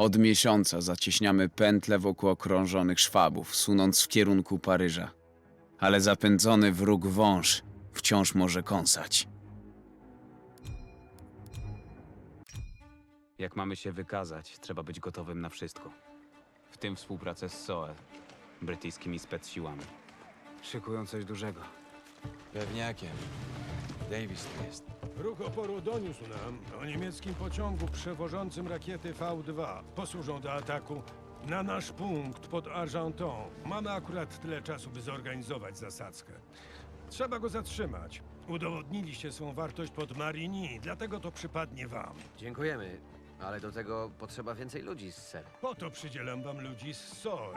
Od miesiąca zacieśniamy pętle wokół okrążonych szwabów, sunąc w kierunku Paryża. Ale zapędzony wróg wąż wciąż może kąsać. Jak mamy się wykazać, trzeba być gotowym na wszystko. W tym współpracę z SOE, brytyjskimi specsiłami. Szykują coś dużego. Pewniakiem. Davis tu jest. Ruch oporu doniósł nam o niemieckim pociągu przewożącym rakiety V2. Posłużą do ataku na nasz punkt pod Argenton. Mamy akurat tyle czasu, by zorganizować zasadzkę. Trzeba go zatrzymać. Udowodniliście swą wartość pod Marigny, dlatego to przypadnie wam. Dziękujemy, ale do tego potrzeba więcej ludzi, ser. Po to przydzielam wam ludzi z SOE.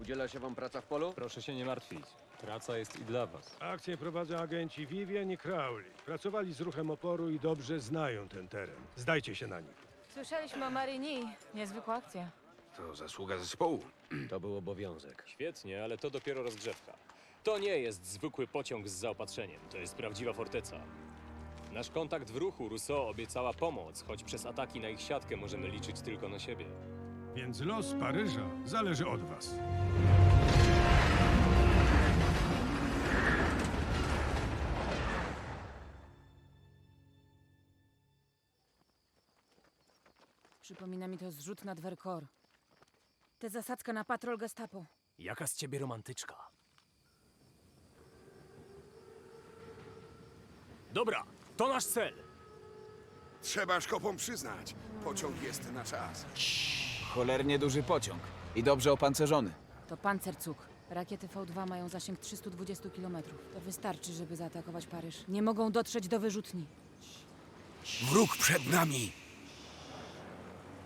Udziela się wam praca w polu? Proszę się nie martwić. Praca jest i dla was. Akcję prowadzą agenci Vivian i Crowley. Pracowali z ruchem oporu i dobrze znają ten teren. Zdajcie się na nich. Słyszeliśmy o Marini. Niezwykła akcja. To zasługa zespołu. To był obowiązek. Świetnie, ale to dopiero rozgrzewka. To nie jest zwykły pociąg z zaopatrzeniem, to jest prawdziwa forteca. Nasz kontakt w ruchu Rousseau obiecała pomoc, choć przez ataki na ich siatkę możemy liczyć tylko na siebie. Więc los Paryża zależy od was. Przypomina mi to zrzut nad Vercors. Tę zasadzkę na patrol gestapo. Jaka z ciebie romantyczka? Dobra, to nasz cel. Trzeba szkopom przyznać, pociąg jest na czas. Cholernie duży pociąg i dobrze opancerzony. To pancercuk. Rakiety V2 mają zasięg 320 km. To wystarczy, żeby zaatakować Paryż. Nie mogą dotrzeć do wyrzutni. Wróg przed nami!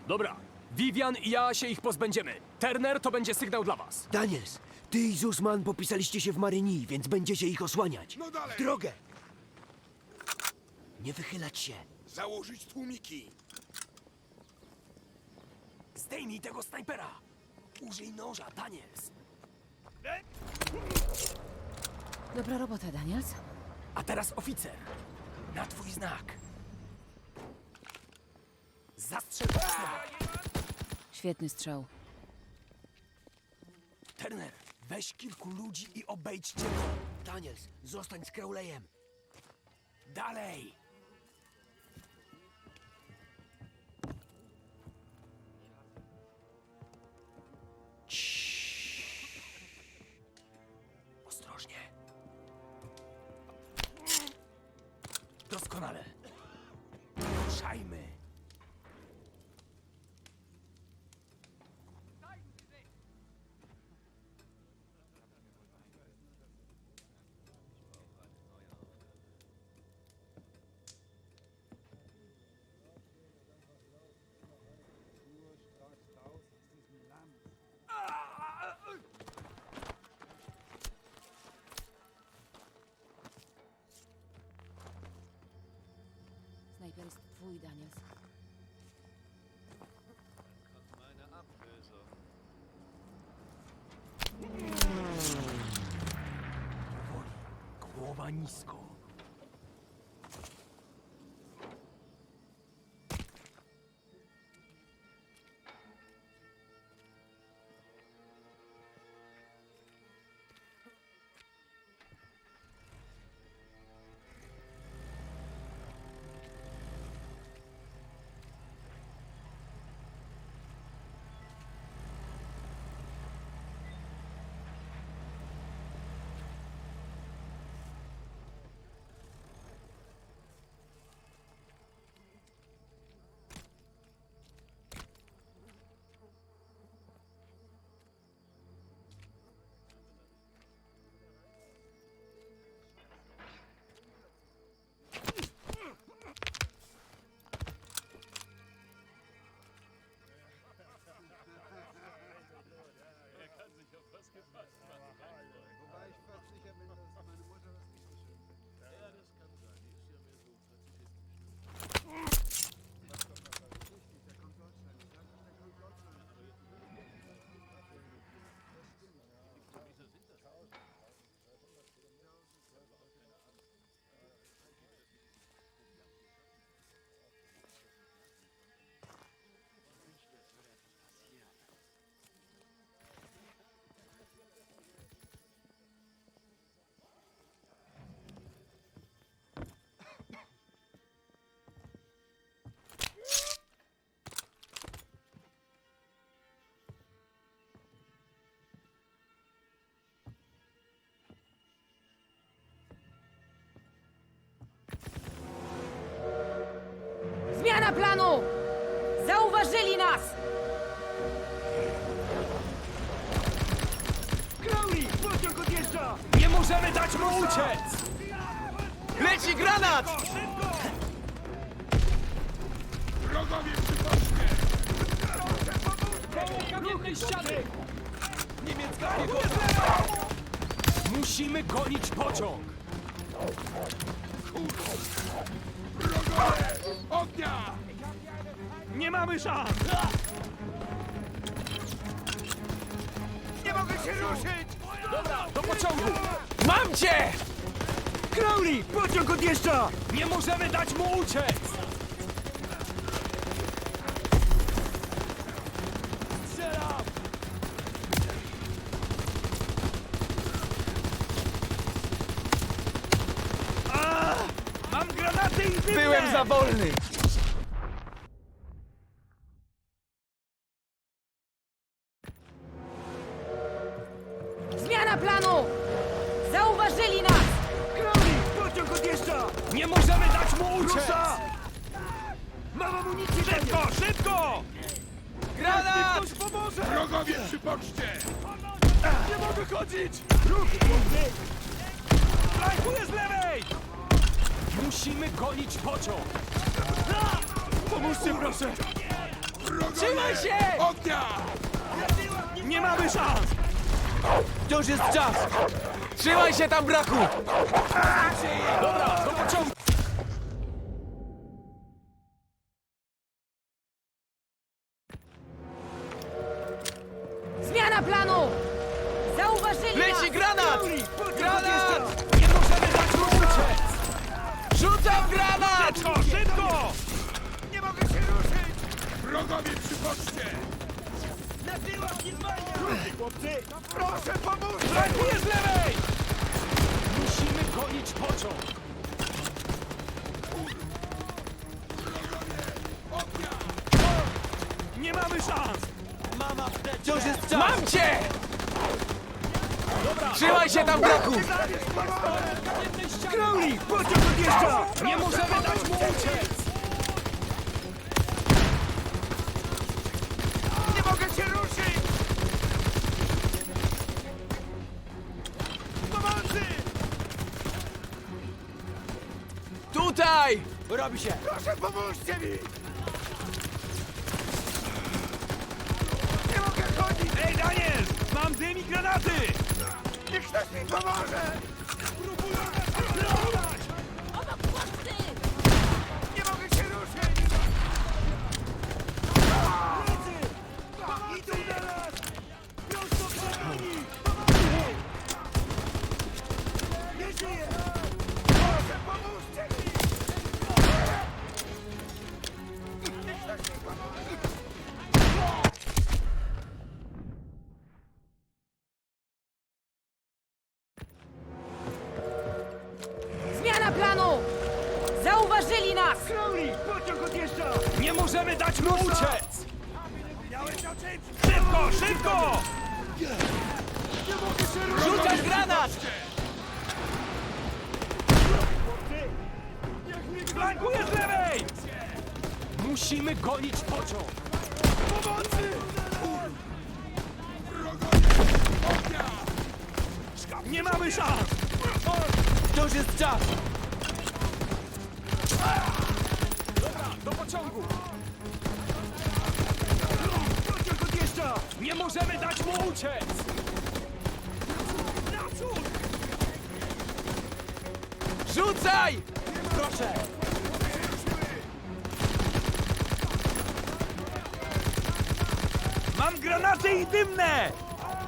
Dobra, Vivian i ja się ich pozbędziemy. Turner to będzie sygnał dla was. Daniels, ty i Zusman popisaliście się w Marynii, więc będziecie ich osłaniać. No dalej! W drogę! Nie wychylać się. Założyć tłumiki! Zdejmij tego snajpera! Użyj noża, Daniels! Dobra robota, Daniels. A teraz oficer! Na twój znak! Zastrzel! Świetny strzał. Turner, weź kilku ludzi i obejdźcie go! Daniels, zostań z Crowleyem! Dalej! Twój, Daniels. Zmiana planu! Zauważyli nas! Crowley! Pociąg odjeżdża! Nie możemy dać mu uciec! Leci granat! Wrogowie przy poczcie! Kamiennej ściany! Niemiecka piechota! Musimy gonić pociąg! Wrogowie! Ognia! Nie mamy szans! Nie mogę się ruszyć! Dobra, do pociągu! Mam cię! Crowley! Pociąg odjeżdża! Nie możemy dać mu uciec! Strzelam! Mam granaty i dymne! Byłem za wolny! Zmiana planu! Zauważyli nas! Crowley! Pociąg odjeżdża! Nie możemy dać mu uciec! Rusza! Mam amunicję! Szybko! Szybko! Granat! Ktoś pomoże! Wrogowie przy poczcie! Nie mogę chodzić! Ruch! Flankuję z lewej! Musimy gonić pociąg! Pomóżcie proszę! Trzymaj się! Ognia! Nie mamy szans! Wciąż jest czas! Trzymaj się tam, braku! Dobra, do pociągu! Mamy szans! Mama w teczce! Wciąż jest czas! Mam cię! Trzymaj się tam, braku! Crowley! Pociąg odjeżdża! Nie możemy dać mu uciec! Nie mogę się ruszyć! Pomocy! Tutaj! Robi się! Proszę pomóżcie mi! Pomoże! Zauważyli nas! Crowley! Pociąg odjeżdża! Nie możemy dać mu uciec! Szybko, szybko! Rzucać granat! Flankuję z lewej! Musimy gonić pociąg! Pomocy! Nie mamy szans! Wciąż jest czas! Dobra, do pociągu! Pociąg odjeżdża! Nie możemy dać mu uciec! Naprzód! Rzucaj! Proszę! Mam granaty i dymne!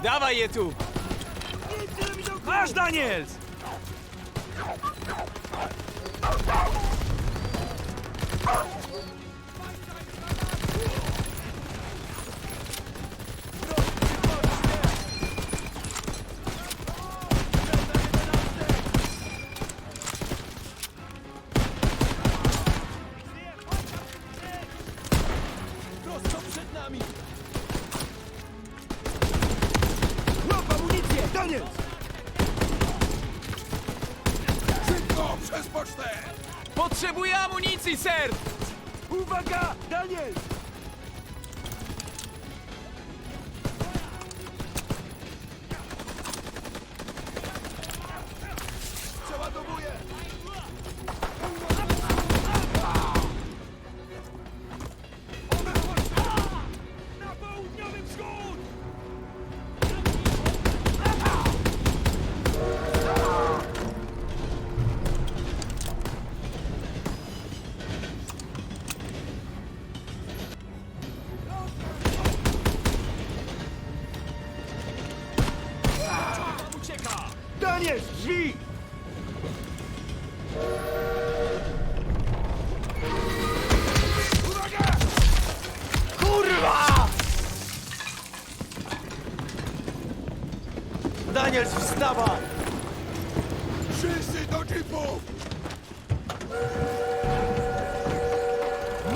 Dawaj je tu! Masz, Daniels! Ser! Uwaga! Daniel!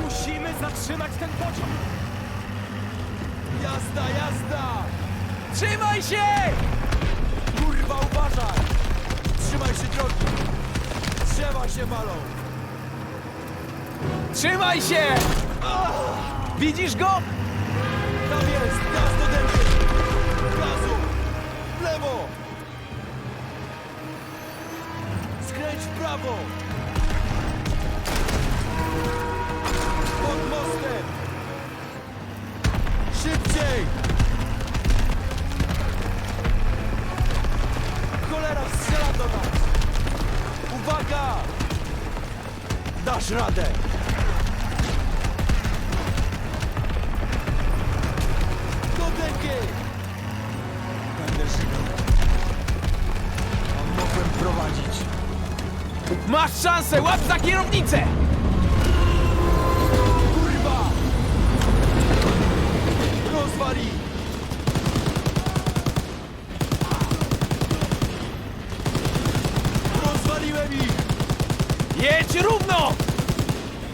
Musimy zatrzymać ten pociąg! Jazda, jazda! Trzymaj się! Kurwa, uważaj! Trzymaj się drogi! Drzewa się walą! Trzymaj się! Widzisz go? Tam jest! Gaz do dęby! Gazu! W lewo! Prawo! Pod mostem! Szybciej! Cholera strzela do nas! Uwaga! Dasz radę! Do dęgi! Będę żygał. A mogłem prowadzić. Masz szansę, łap za kierownicę! Kurwa! Rozwali! Rozwaliłem ich! Jedź równo!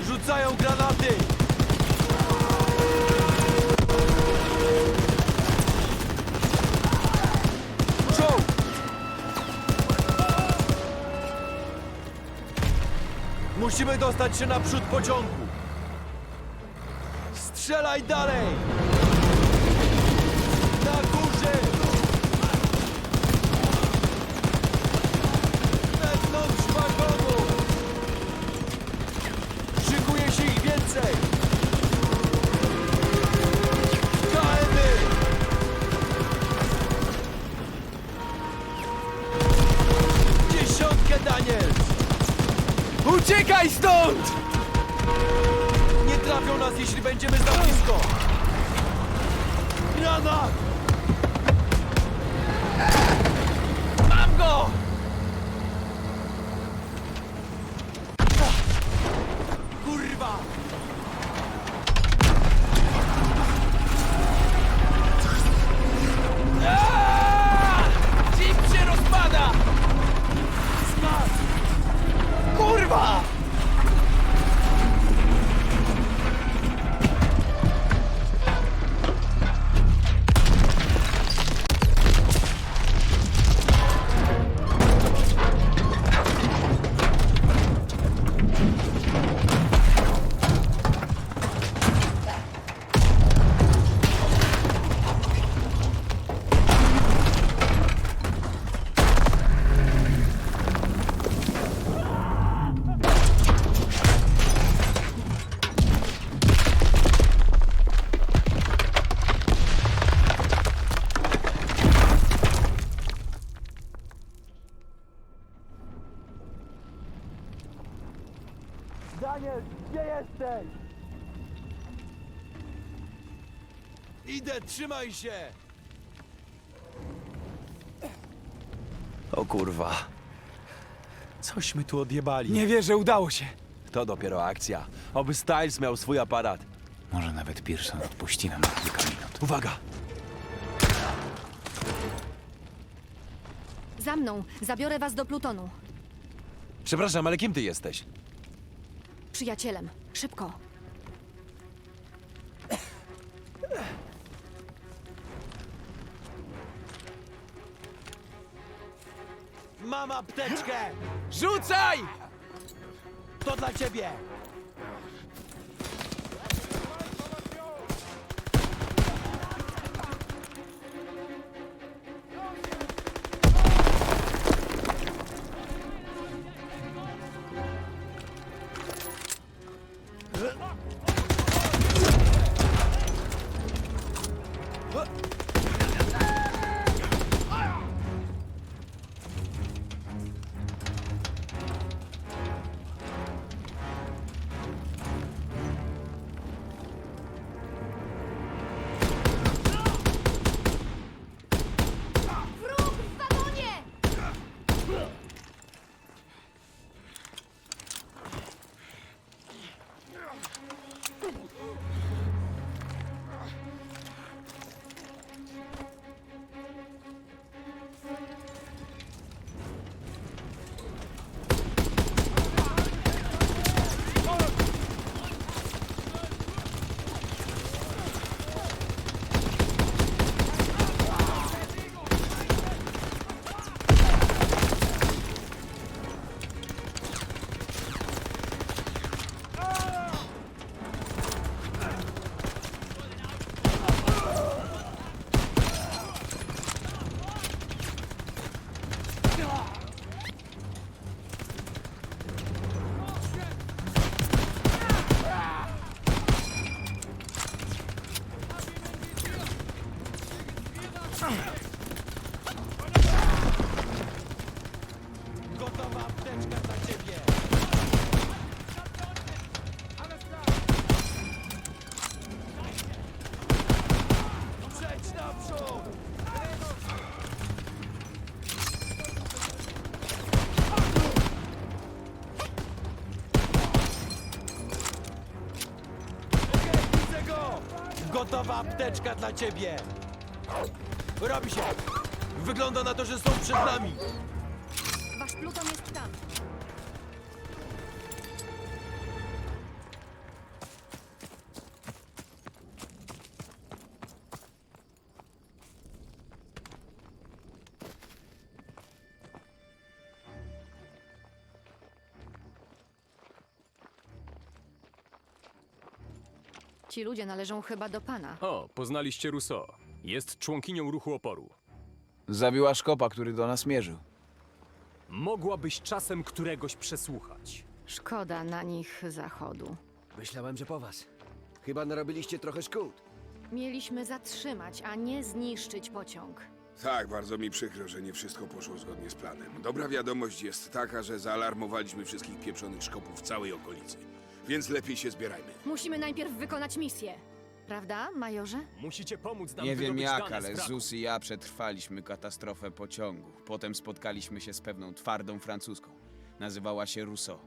Rzucają granaty! Musimy dostać się naprzód pociągu! Strzelaj dalej! Trzymaj się! O kurwa. Cośmy tu odjebali. Nie wierzę, udało się. To dopiero akcja. Oby Styles miał swój aparat. Może nawet Pearson odpuści nam na kilka minut. Uwaga! Za mną. Zabiorę was do Plutonu. Przepraszam, ale kim ty jesteś? Przyjacielem. Szybko. Mam apteczkę! Rzucaj! To dla ciebie! Gotowa apteczka dla ciebie! Robi się! Wygląda na to, że są przed nami! Wasz pluton jest tam. Ci ludzie należą chyba do pana. O, poznaliście Rousseau. Jest członkinią ruchu oporu. Zabiła szkopa, który do nas mierzył. Mogłabyś czasem któregoś przesłuchać. Szkoda na nich zachodu. Myślałem, że po was. Chyba narobiliście trochę szkód. Mieliśmy zatrzymać, a nie zniszczyć pociąg. Tak, bardzo mi przykro, że nie wszystko poszło zgodnie z planem. Dobra wiadomość jest taka, że zaalarmowaliśmy wszystkich pieprzonych szkopów w całej okolicy. Więc lepiej się zbierajmy. Musimy najpierw wykonać misję. Prawda, majorze? Musicie pomóc nam Nie wiem wydobyć jak, dane ale wraku. Zus i ja przetrwaliśmy katastrofę pociągu. Potem spotkaliśmy się z pewną twardą francuską. Nazywała się Rousseau.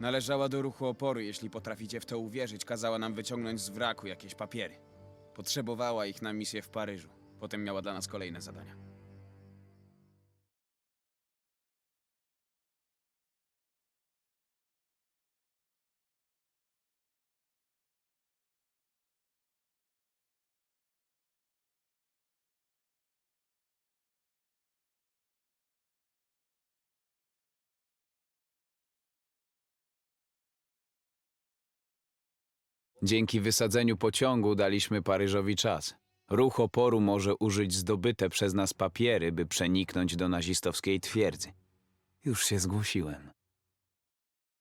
Należała do ruchu oporu, jeśli potraficie w to uwierzyć. Kazała nam wyciągnąć z wraku jakieś papiery. Potrzebowała ich na misję w Paryżu. Potem miała dla nas kolejne zadania. Dzięki wysadzeniu pociągu daliśmy Paryżowi czas. Ruch oporu może użyć zdobyte przez nas papiery, by przeniknąć do nazistowskiej twierdzy. Już się zgłosiłem.